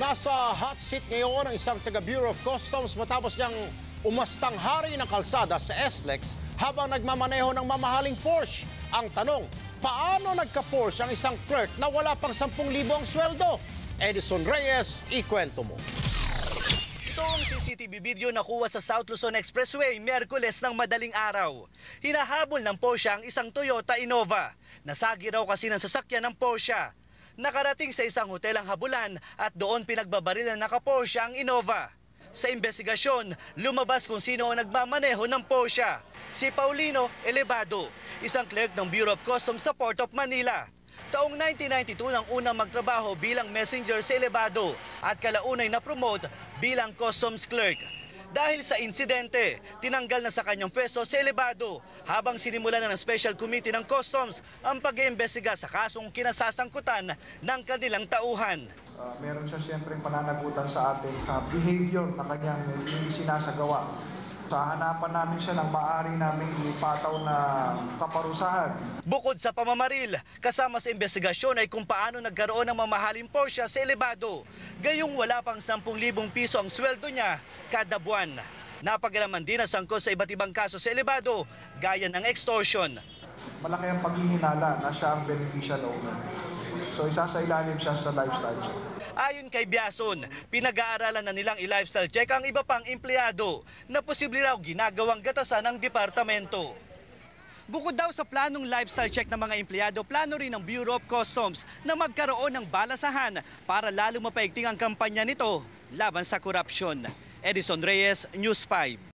Nasa hot seat ngayon ang isang taga Bureau of Customs matapos niyang umastang hari ng kalsada sa SLEX habang nagmamaneho ng mamahaling Porsche. Ang tanong, paano nagka-Porsche ang isang clerk na wala pang 10,000 ang sweldo? Edison Reyes, ikwento mo. Ito ang CCTV video na kuha sa South Luzon Expressway Merkules ng madaling araw. Hinahabol ng Porsche ang isang Toyota Innova. Nasagi raw kasi ng sasakyan ng Porsche. Nakarating sa isang hotel ang habulan at doon pinagbabarilan naka Porsche ang Innova. Sa investigasyon, lumabas kung sino ang nagmamaneho ng Porsche. Si Paulino Elevado, isang clerk ng Bureau of Customs sa Port of Manila. Taong 1992 nang unang magtrabaho bilang messenger sa Elevado at kalaunay na promote bilang customs clerk. Dahil sa insidente, tinanggal na sa kanyang pwesto sa Elevado habang sinimulan na ng Special Committee ng Customs ang pag-iimbestiga sa kasong kinasasangkutan ng kanilang tauhan. Uh, meron siya siyempre pananagutan sa atin sa behavior na kanyang hindi sinasagawa. Sa hanapan namin siya ng maaari namin ipataw na kaparusahan. Bukod sa pamamaril, kasama sa investigasyon ay kung paano nagkaroon ng mamahaling Porsche sa Elevado. Gayong wala pang 10,000 piso ang sweldo niya kada buwan. Napagalaman din ang sangkot sa iba't ibang kaso sa Elevado, gaya ng extortion. Malaki ang paghihinala na siya ang beneficial owner. So isasailalim siya sa lifestyle check. Ayon kay Biason, pinag-aaralan na nilang i-lifestyle check ang iba pang empleyado na posible raw ginagawang gatasan ng departamento. Bukod daw sa planong lifestyle check ng mga empleyado, plano rin ng Bureau of Customs na magkaroon ng balasahan para lalo mapaigting ang kampanya nito laban sa korupsyon. Edison Reyes, News 5.